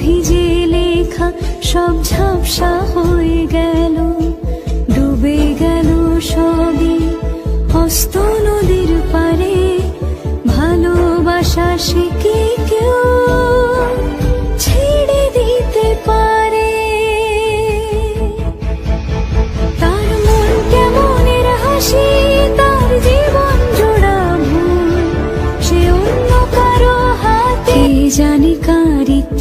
ভিজে লেখা সব ঝাপসা হয়ে গেল, ডুবে গেল সবই। হস্ত নদীর পারে ভালোবাসা শিখে কেউ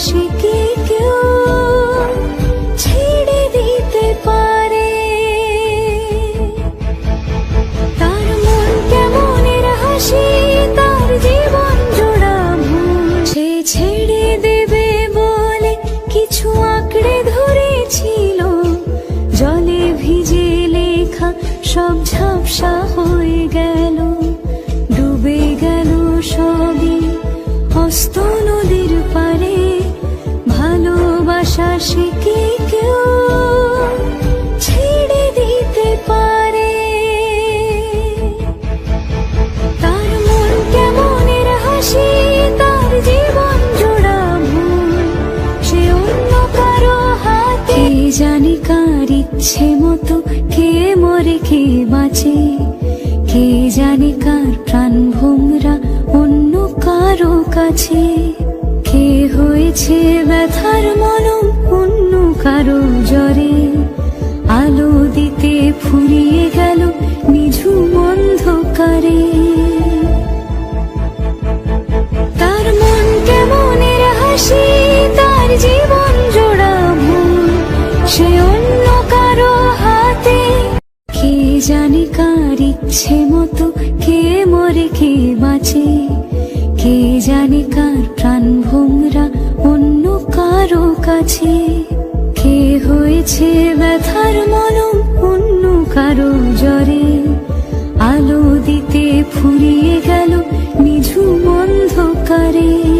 ভালোবাসা ভালোবাসি কেউ ছেড়ে দিতে পারে? তার হাসি, তার জীবন জোড়া সে অন্য হাতে। ইচ্ছে মতো কে মরে কে বাঁচে? কে জানে কার প্রাণ ভোমরা অন্য কারও কাছে? কে হয়েছে ব্যথার মনম কারও জ্বরে আলো দিতে ফুরিয়ে গেল নিঝুম অন্ধকারে। তার মন কেমনের হাসি, তার জীবন জোড়া ভুল, সে অন্য কারও হাতে। কে জানে কার ইচ্ছে মতো, কে মরে, কে বাঁচে। কে জানে কার প্রাণ ভোমরা অন্য কারও কাছে। হয়েছে ব্যথার মলম অন্য কারও জ্বরে। আলো দিতে ফুরিয়ে গেল নিঝুম অন্ধকারে।